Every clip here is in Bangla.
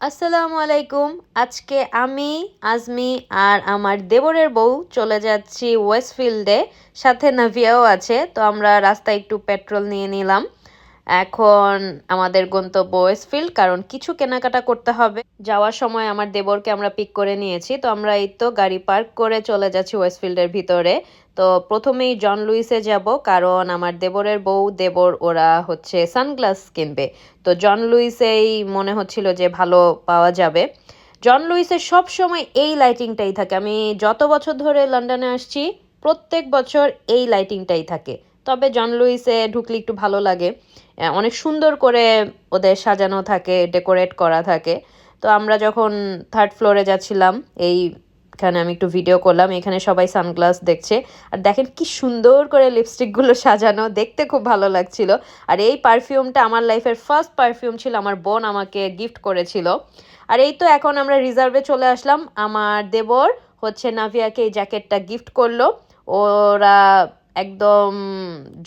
আসসালামু আলাইকুম। আজকে আমি, আজমি আর আমার দেবরের বউ চলে যাচ্ছি ওয়েস্টফিল্ডে সাথে নাভিয়াও আছে, তো আমরা রাস্তায় একটু পেট্রোল নিয়ে নিলাম। এখন আমাদের গন্তব্য ওয়েস্টফিল্ড কারণ কিছু কেনাকাটা করতে হবে। যাওয়ার সময় আমার দেবরকে আমরা পিক করে নিয়েছি, তো আমরা এই তো গাড়ি পার্ক করে চলে যাচ্ছি ওয়েস্টফিল্ডের ভিতরে। তো প্রথমেই জন লুইসে যাব, কারণ আমার দেবরের বউ, দেবর ওরা হচ্ছে সানগ্লাস কিনবে। তো জন লুইসেই মনে হচ্ছিল যে ভালো পাওয়া যাবে। জন লুইসের সব সময় এই লাইটিংটাই থাকে। আমি যত বছর ধরে লন্ডনে আসছি, প্রত্যেক বছর এই লাইটিংটাই থাকে। তবে জন লুইসে ঢুকলে একটু ভালো লাগে। অনেক সুন্দর করে ওদের সাজানো থাকে, ডেকোরেট করা থাকে। তো আমরা যখন থার্ড ফ্লোরে যাচ্ছিলাম এই এখানে আমি একটু ভিডিও করলাম, এখানে সবাই সানগ্লাস দেখছে। আর দেখেন কি সুন্দর করে লিপস্টিকগুলো সাজানো, দেখতে খুব ভালো লাগছিল। আর এই পারফিউমটা আমার লাইফের ফার্স্ট পারফিউম ছিল, আমার বোন আমাকে গিফট করেছিল। আর এই তো এখন আমরা রিজার্ভে চলে আসলাম, আমার দেবর হচ্ছে নাভিয়াকে এই জ্যাকেটটা গিফট করল। ওরা একদম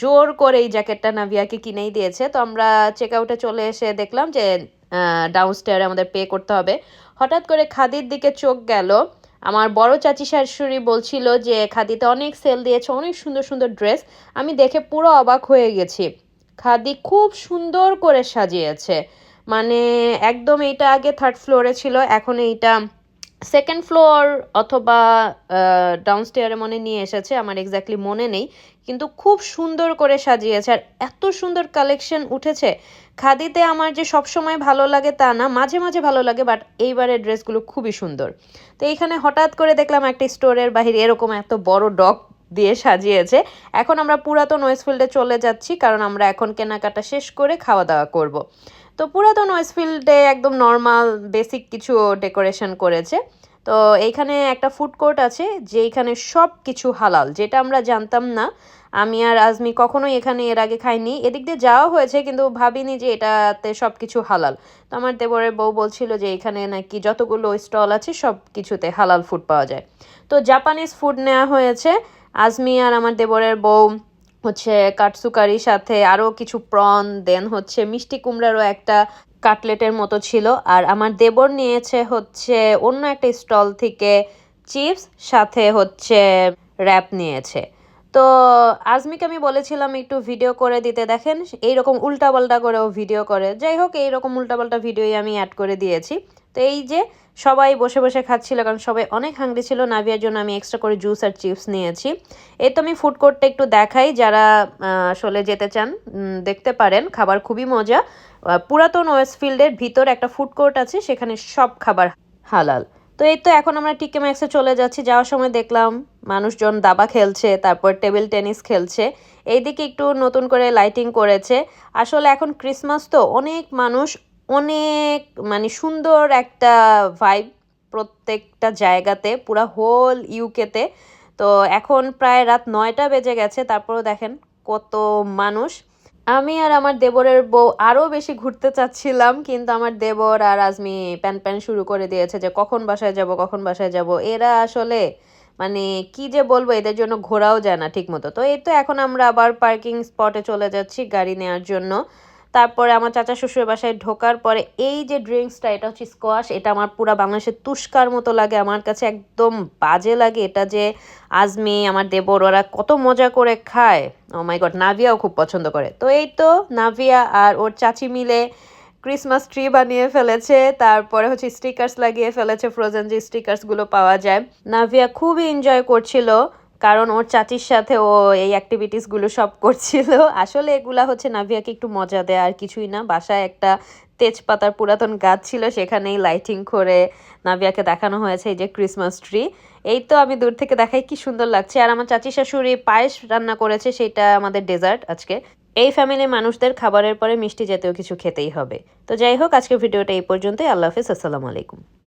জোর করে এই জ্যাকেটটা নাভিয়াকে কিনেই দিয়েছে। তো আমরা চেক আউটে চলে এসে দেখলাম যে ডাউন স্টেয়ারে আমাদের পে করতে হবে। হঠাৎ করে খাদির দিকে চোখ গেল। আমার বড় চাচি শাশুড়ি বলছিল যে, খাদিতে অনেক সেল দিয়েছে, অনেক সুন্দর সুন্দর ড্রেস আমি দেখে পুরো অবাক হয়ে গেছি। খাদি খুব সুন্দর করে সাজিয়েছে। মানে একদম এইটা আগে থার্ড ফ্লোরে ছিল, এখন এইটা সেকেন্ড ফ্লোর অথবা ডাউনস্টেয়ারে মনে নিয়ে এসেছে, আমার এক্স্যাক্টলি মনে নেই, কিন্তু খুব সুন্দর করে সাজিয়েছে আর এত সুন্দর কালেকশন উঠেছে। খাদিতে আমার যে সব সময় ভালো লাগে তা না, মাঝে মাঝে ভালো লাগে বাট এইবারের ড্রেসগুলো খুবই সুন্দর। তো এইখানে হঠাৎ করে দেখলাম একটা স্টোরের বাহিরে এরকম এত বড় ডগ দিয়ে সাজিয়েছে। এখন আমরা পুরাতন ওয়েস্টফিল্ডে চলে যাচ্ছি, কারণ আমরা এখন কেনাকাটা শেষ করে খাওয়া দাওয়া করব। তো পুরাতন ওয়েস্টফিল্ডে একদম নর্মাল বেসিক কিছু ডেকোরেশন করেছে। তো এইখানে একটা ফুড কোর্ট আছে, যেইখানে সব কিছু হালাল, যেটা আমরা জানতাম না। আমি আর আজমি কখনোই এখানে এর আগে খাইনি। এদিক দিয়ে যাওয়া হয়েছে, কিন্তু ভাবিনি যে এটাতে সব কিছু হালাল। তো আমার দেবরের বউ বলছিল যে এখানে নাকি যতগুলো স্টল আছে সব কিছুতে হালাল ফুড পাওয়া যায়। তো জাপানিজ ফুড নেওয়া হয়েছে। আজমি আর আমার দেবরের বউ হচ্ছে কাটসুকারির সাথে আরও কিছু প্রন, দেন হচ্ছে মিষ্টি কুমড়ারও একটা কাটলেটের মতো ছিল। আর আমার দেবর নিয়েছে হচ্ছে অন্য একটা স্টল থেকে চিপস, সাথে হচ্ছে র্যাপ নিয়েছে। তো আজমিকে আমি বলেছিলাম একটু ভিডিও করে দিতে, দেখেন এইরকম উল্টাপাল্টা করেও ভিডিও করে। যাই হোক, এইরকম উল্টাপাল্টা ভিডিওই আমি অ্যাড করে দিয়েছি। তো এই যে সবাই বসে বসে খাচ্ছিল, কারণ সবাই অনেক হাংরি ছিল, নাভিয়ার জন্য আমি এক্সট্রা করে জুস আর চিপস নিয়েছি। এই তো আমি ফুড কোর্টটা একটু দেখাই, যারা আসলে যেতে চান দেখতে পারেন, খাবার খুবই মজা। পুরাতন ওয়েস্টফিল্ডের ভিতর একটা ফুড কোর্ট আছে, সেখানে সব খাবার হালাল। তো এই তো এখন আমরা টিকে ম্যাক্সে চলে যাচ্ছি। যাওয়ার সময় দেখলাম মানুষজন দাবা খেলছে, তারপর টেবিল টেনিস খেলছে। এইদিকে একটু নতুন করে লাইটিং করেছে। আসলে এখন ক্রিসমাস তো অনেক মানুষ, অনেক মানে সুন্দর একটা ভাইব প্রত্যেকটা জায়গাতে, পুরা হোল ইউকেতে তো এখন প্রায় রাত নয়টা বেজে গেছে, তারপরেও দেখেন কত মানুষ। আমি আর আমার দেবরের বউ আরও বেশি ঘুরতে চাচ্ছিলাম, কিন্তু আমার দেবর আর আজমি প্যান প্যান শুরু করে দিয়েছে যে কখন বাসায় যাব, কখন বাসায় যাব। এরা আসলে মানে কি যে বলব, এদের জন্য ঘোরাও যায় না ঠিক মতো তো এই তো এখন আমরা আবার পার্কিং স্পটে চলে যাচ্ছি গাড়ি নেওয়ার জন্য। তারপরে আমার চাচা শ্বশুরের বাসায় ঢোকার পরে এই যে ড্রিঙ্কসটা, এটা হচ্ছে স্কোয়াশ এটা আমার পুরা বাংলাদেশের তুষ্কার মতো লাগে। আমার কাছে একদম বাজে লাগে এটা যে আজমি, আমার দেবর, ওরা কত মজা করে খায়। ও মাই গড নাভিয়াও খুব পছন্দ করে। তো এই তো নাভিয়া আর ওর চাচি মিলে ক্রিসমাস ট্রি বানিয়ে ফেলেছে, তারপরে হচ্ছে স্টিকার্স লাগিয়ে ফেলেছে ফ্রোজেন যে স্টিকার্সগুলো পাওয়া যায়। নাভিয়া খুবই এনজয় করছিল। কারণ ওর চাচির সাথে ও এই অ্যাক্টিভিটিসগুলো সব করছিল। আসলে এগুলা হচ্ছে নাভিয়াকে একটু মজা দেয়, আর কিছুই না। বাসায় একটা তেজপাতার পুরাতন গাছ ছিল, সেখানেই লাইটিং করে নাভিয়াকে দেখানো হয়েছে এই যে ক্রিসমাস ট্রি এই তো আমি দূর থেকে দেখাই, কি সুন্দর লাগছে। আর আমার চাচি শাশুড়ি পায়েস রান্না করেছে, সেটা আমাদের ডেজার্ট আজকে। এই ফ্যামিলির মানুষদের খাবারের পরে মিষ্টি জাতীয় কিছু খেতেই হবে। তো যাই হোক আজকে ভিডিওটা এই পর্যন্তই। আল্লাহ হাফিজ, আসসালামু আলাইকুম।